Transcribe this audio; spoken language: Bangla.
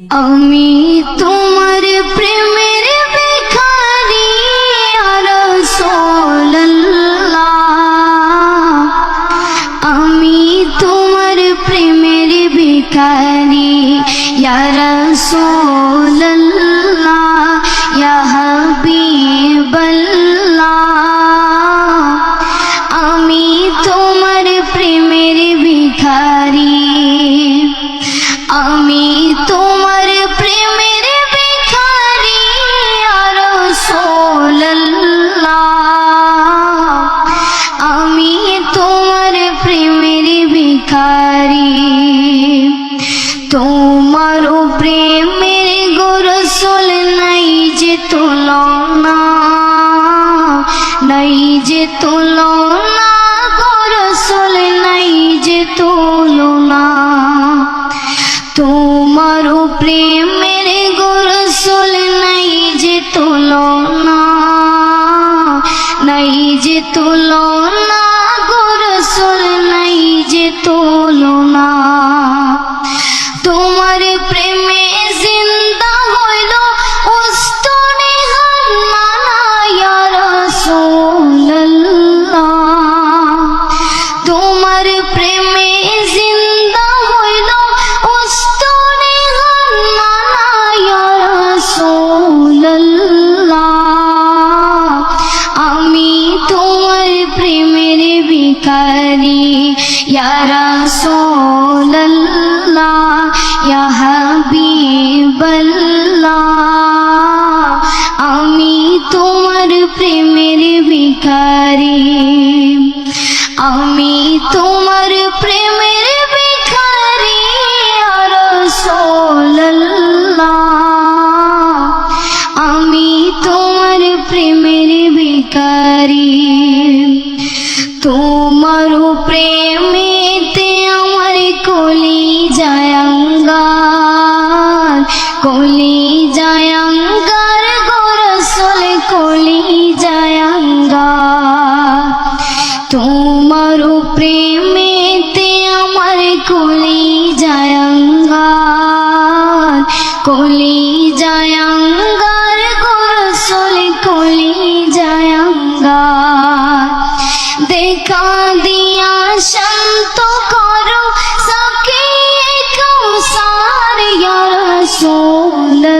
আমি তোমার প্রেমের বেখারি আমি তোমার প্রেমের বেখারি ইয়ার রাসূলুল্লাহ তোমার প্রেমের গোরসল নাই যে তুলনা, নাই যে তুলনা, গোরসল নাই যে তুলনা। তোমার প্রেমের গোরসল নাই যে তুলনা, নাই যে তুলনা। ভিখারি ইয়া রাসূলুল্লাহ ইয়া হাবিবাল্লাহ আমি তোমার প্রেমের ভিখারি আমি তোমার প্রেমের ভিখারি ইয়া রাসূলুল্লাহ আমি তোমার প্রেমের ভিখারি তোমার প্রেমেতে আমার কলি জায়াঙ্গার কলি জায়াঙ্গার গোরসল কলি জায়াঙ্গার তোমার প্রেমেতে আমার কলি জায়াঙ্গার কলি কাঁদিয়া শান্ত করো সকে কৌসার রসুল